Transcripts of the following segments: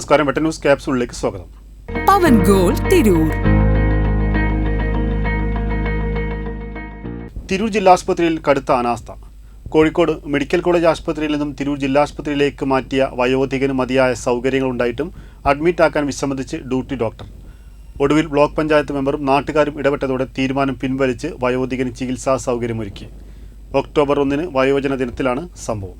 നമസ്കാരം. വെട്ട ന്യൂസ് ക്യാപ്സൂളിലേക്ക് സ്വാഗതം. പവൻ ഗോൾ തിരൂർ. തിരൂർ ജില്ലാ ആശുപത്രിയിൽ കടുത്ത അനാസ്ഥ. കോഴിക്കോട് മെഡിക്കൽ കോളേജ് ആശുപത്രിയിൽ നിന്നും തിരൂർ ജില്ലാ ആശുപത്രിയിലേക്ക് മാറ്റിയ വയോധികന് മതിയായ സൗകര്യങ്ങൾ ഉണ്ടായിട്ടും അഡ്മിറ്റ് ആക്കാൻ വിസമ്മതിച്ച് ഡ്യൂട്ടി ഡോക്ടർ. ഒടുവിൽ ബ്ലോക്ക് പഞ്ചായത്ത് മെമ്പറും നാട്ടുകാരും ഇടപെട്ടതോടെ തീരുമാനം പിൻവലിച്ച് വയോധികന് ചികിത്സാ സൗകര്യമൊരുക്കി. ഒക്ടോബർ ഒന്നിന് വയോജന ദിനത്തിലാണ് സംഭവം.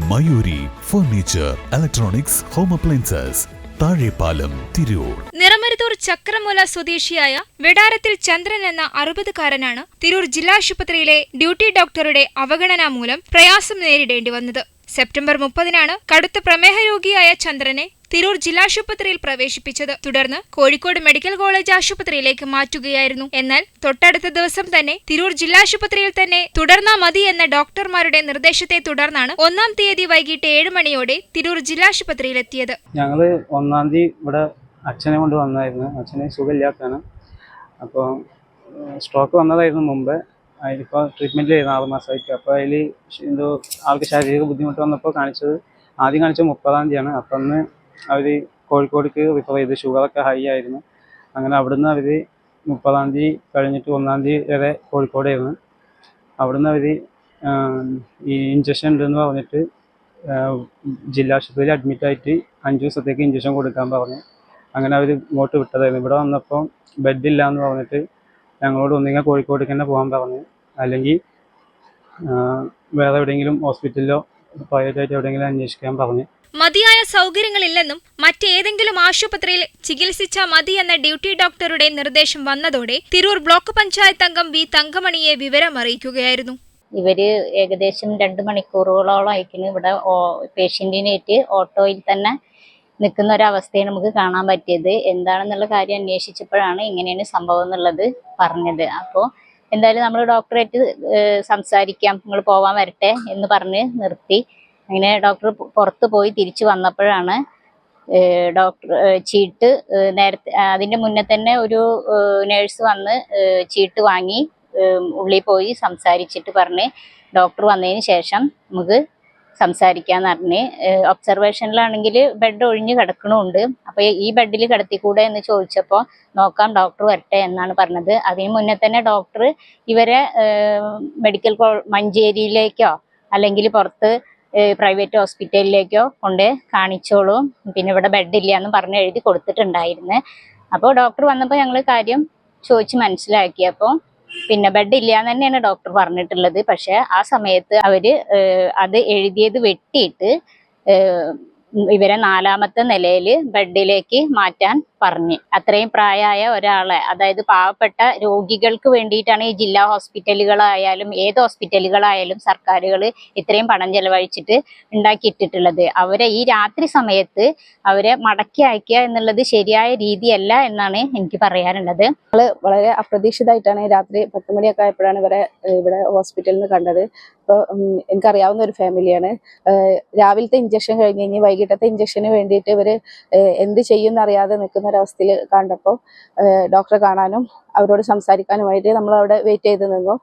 Mayuri furniture electronics home appliances Thazhepalam Tirur. Niramaruthur Chakramoola സ്വദേശിയായ വെടാരത്തിൽ ചന്ദ്രൻ എന്ന അറുപതുകാരനാണ് തിരൂർ ജില്ലാശുപത്രിയിലെ ഡ്യൂട്ടി ഡോക്ടറുടെ അവഗണന മൂലം പ്രയാസം നേരിടേണ്ടി വന്നത്. സെപ്റ്റംബർ മുപ്പതിനാണ് കടുത്ത പ്രമേഹ രോഗിയായ ചന്ദ്രനെ തിരൂർ ജില്ലാശുപത്രിയിൽ പ്രവേശിപ്പിച്ചത്. തുടർന്ന് കോഴിക്കോട് മെഡിക്കൽ കോളേജ് ആശുപത്രിയിലേക്ക് മാറ്റുകയായിരുന്നു. എന്നാൽ തൊട്ടടുത്ത ദിവസം തന്നെ തിരൂർ ജില്ലാശുപത്രിയിൽ തന്നെ തുടർന്നാ മതി എന്ന ഡോക്ടർമാരുടെ നിർദ്ദേശത്തെ തുടർന്നാണ് ഒന്നാം തീയതി വൈകിട്ട് ഏഴ് മണിയോടെ തിരൂർ ജില്ലാശുപത്രിയിലെത്തിയത് ഞങ്ങൾ ഒന്നാം തീയതി ഇവിടെ അച്ഛനെ കൊണ്ട് വന്നായിരുന്നു. അച്ഛനെ സുഖമില്ലാത്തതാണ്. അപ്പോൾ സ്ട്രോക്ക് വന്നതായിരുന്നു മുമ്പ്. അതിലിപ്പോൾ ട്രീറ്റ്മെന്റിലായിരുന്നു ആറ് മാസമായിട്ട്. അപ്പോൾ അതിൽ എന്തോ ആൾക്ക് ശാരീരിക ബുദ്ധിമുട്ട് വന്നപ്പോൾ കാണിച്ചത്. ആദ്യം കാണിച്ചത് മുപ്പതാം തീയതിയാണ്. അപ്പം അന്ന് അവർ കോഴിക്കോടേക്ക് റിഫർ ചെയ്ത് ഷുഗറൊക്കെ ഹൈ ആയിരുന്നു. അങ്ങനെ അവിടുന്ന് അവർ മുപ്പതാം തീയതി കഴിഞ്ഞിട്ട് ഒന്നാം തീയതി വരെ കോഴിക്കോടായിരുന്നു. അവിടുന്ന് അവർ ഈ ഇഞ്ചക്ഷൻ ഉണ്ടെന്ന് പറഞ്ഞിട്ട് ജില്ലാ ആശുപത്രിയിൽ അഡ്മിറ്റായിട്ട് അഞ്ച് ദിവസത്തേക്ക് ഇഞ്ചക്ഷൻ കൊടുക്കാൻ പറഞ്ഞു. അങ്ങനെ അവർ ഇങ്ങോട്ട് വിട്ടതായിരുന്നു. ഇവിടെ വന്നപ്പോൾ ബെഡില്ല എന്ന് പറഞ്ഞിട്ട് ഞങ്ങളോട് ഒന്നുകിൽ കോഴിക്കോടേക്ക് തന്നെ പോകാൻ പറഞ്ഞു. അല്ലെങ്കിൽ വേറെ എവിടെയെങ്കിലും ഹോസ്പിറ്റലിലോ പ്രൈവറ്റായിട്ട് എവിടെയെങ്കിലും അന്വേഷിക്കാൻ പറഞ്ഞു. മതിയായ സൗകര്യങ്ങളില്ലെന്നും മറ്റേതെങ്കിലും ആശുപത്രിയിൽ ചികിത്സിച്ചാൽ മതി എന്ന ഡ്യൂട്ടി ഡോക്ടറുടെ നിർദ്ദേശം വന്നതോടെ തിരൂർ ബ്ലോക്ക് പഞ്ചായത്ത് അംഗം വി തങ്കമണിയെ വിവരം അറിയിക്കുകയായിരുന്നു. ഇവർ ഏകദേശം രണ്ട് മണിക്കൂറുകളോളം അയക്കുന്നു ഇവിടെ പേഷ്യന്റിനേറ്റ് ഓട്ടോയിൽ തന്നെ നിൽക്കുന്ന ഒരവസ്ഥയാണ് നമുക്ക് കാണാൻ പറ്റിയത്. എന്താണെന്നുള്ള കാര്യം അന്വേഷിച്ചപ്പോഴാണ് ഇങ്ങനെയാണ് സംഭവം എന്നുള്ളത് പറഞ്ഞത്. അപ്പോൾ എന്തായാലും നമ്മൾ ഡോക്ടറായിട്ട് സംസാരിക്കാം. നിങ്ങൾ പോവാൻ വരട്ടെ എന്ന് പറഞ്ഞ് നിർത്തി. അങ്ങനെ ഡോക്ടർ പുറത്ത് പോയി തിരിച്ചു വന്നപ്പോഴാണ് ഡോക്ടർ ചീട്ട് നേരത്തെ അതിന്റെ മുന്നേ തന്നെ ഒരു നേഴ്സ് വന്ന് ചീട്ട് വാങ്ങി ഉള്ളിൽ പോയി സംസാരിച്ചിട്ട് പറഞ്ഞ് ഡോക്ടർ വന്നതിന് ശേഷം നമുക്ക് സംസാരിക്കാന്ന് പറഞ്ഞ് ഒബ്സർവേഷനിലാണെങ്കിൽ ബെഡ് ഒഴിഞ്ഞ് കിടക്കണമുണ്ട് അപ്പോൾ ഈ ബെഡിൽ കിടത്തിക്കൂടെ എന്ന് ചോദിച്ചപ്പോൾ നോക്കാം ഡോക്ടർ വരട്ടെ എന്നാണ് പറഞ്ഞത്. അതിന് മുന്നേ തന്നെ ഡോക്ടർ ഇവരെ മെഡിക്കൽ മഞ്ചേരിയിലേക്കോ അല്ലെങ്കിൽ പുറത്ത് പ്രൈവറ്റ് ഹോസ്പിറ്റലിലേക്കോ കൊണ്ട് കാണിച്ചോളൂ. പിന്നെ ഇവിടെ ബെഡില്ല എന്ന് പറഞ്ഞ് എഴുതി കൊടുത്തിട്ടുണ്ടായിരുന്നു. അപ്പോൾ ഡോക്ടർ വന്നപ്പോൾ ഞങ്ങൾ കാര്യം ചോദിച്ച് മനസ്സിലാക്കി. അപ്പോൾ പിന്നെ ബെഡ് ഇല്ല എന്ന് തന്നെയാണ് ഡോക്ടർ പറഞ്ഞിട്ടുള്ളത്. പക്ഷെ ആ സമയത്ത് അവർ അത് എഴുതിയത് വെട്ടിയിട്ട് ഇവരെ നാലാമത്തെ നിലയിൽ ബെഡിലേക്ക് മാറ്റാൻ പറഞ്ഞു. അത്രയും പ്രായമായ ഒരാളെ അതായത് പാവപ്പെട്ട രോഗികൾക്ക് വേണ്ടിയിട്ടാണ് ഈ ജില്ലാ ഹോസ്പിറ്റലുകളായാലും ഏത് ഹോസ്പിറ്റലുകളായാലും സർക്കാരുകൾ ഇത്രയും പണം ചെലവഴിച്ചിട്ട് ഉണ്ടാക്കിയിട്ടിട്ടുള്ളത്. അവരെ ഈ രാത്രി സമയത്ത് അവരെ മടക്കി അയക്കുക എന്നുള്ളത് ശരിയായ രീതിയല്ല എന്നാണ് എനിക്ക് പറയാനുള്ളത്. ഞങ്ങൾ വളരെ അപ്രതീക്ഷിതമായിട്ടാണ് രാത്രി പത്ത് മണിയൊക്കെ ആയപ്പോഴാണ് ഇവരെ ഇവിടെ ഹോസ്പിറ്റലിൽ നിന്ന് കണ്ടത്. അപ്പോൾ എനിക്കറിയാവുന്ന ഒരു ഫാമിലിയാണ് രാവിലത്തെ ഇഞ്ചക്ഷൻ കഴിഞ്ഞ് കഴിഞ്ഞ് വൈകിട്ടത്തെ ഇഞ്ചക്ഷന് വേണ്ടിയിട്ട് ഇവർ എന്ത് ചെയ്യുമെന്ന് അറിയാതെ നിൽക്കുന്ന ഒരവസ്ഥയിൽ കണ്ടപ്പോൾ ഡോക്ടറെ കാണാനും അവരോട് സംസാരിക്കാനുമായിട്ട് നമ്മൾ അവിടെ വെയിറ്റ് ചെയ്ത് നിന്നു.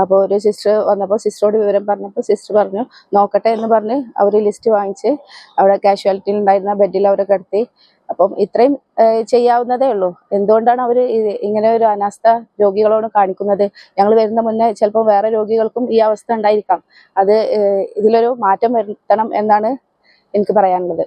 അപ്പോൾ ഒരു സിസ്റ്റർ വന്നപ്പോൾ സിസ്റ്ററോട് വിവരം പറഞ്ഞപ്പോൾ സിസ്റ്റർ പറഞ്ഞു നോക്കട്ടെ എന്ന് പറഞ്ഞ് അവർ ലിസ്റ്റ് വാങ്ങിച്ച് അവിടെ കാഷ്വാലിറ്റിയിൽ ഉണ്ടായിരുന്ന ബെഡിൽ അവരെ കിടത്തി. അപ്പം ഇത്രയും ചെയ്യാവുന്നതേ ഉള്ളൂ. എന്തുകൊണ്ടാണ് അവർ ഇങ്ങനെ ഒരു അനാസ്ഥ രോഗികളോട് കാണിക്കുന്നത്? ഞങ്ങൾ വരുന്ന മുന്നേ ചിലപ്പോൾ വേറെ രോഗികൾക്കും ഈ അവസ്ഥ ഉണ്ടായിരിക്കാം. അത് ഇതിലൊരു മാറ്റം വരുത്തണം എന്നാണ് എനിക്ക് പറയാനുള്ളത്.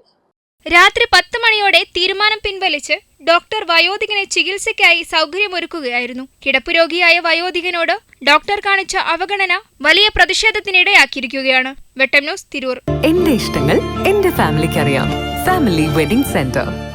രാത്രി പത്ത് മണിയോടെ തീരുമാനം പിൻവലിച്ച് ഡോക്ടർ വയോധികനെ ചികിത്സയ്ക്കായി സൗകര്യമൊരുക്കുകയായിരുന്നു. കിടപ്പുരോഗിയായ വയോധികനോട് ഡോക്ടർ കാണിച്ച അവഗണന വലിയ പ്രതിഷേധത്തിനിടയാക്കിയിരിക്കുകയാണ്. വെട്ടം ന്യൂസ് തിരൂർ. എന്റെ ഇഷ്ടങ്ങൾ എന്റെ ഫാമിലിക്ക് അറിയാം ഫാമിലി വെഡിംഗ് സെന്റർ.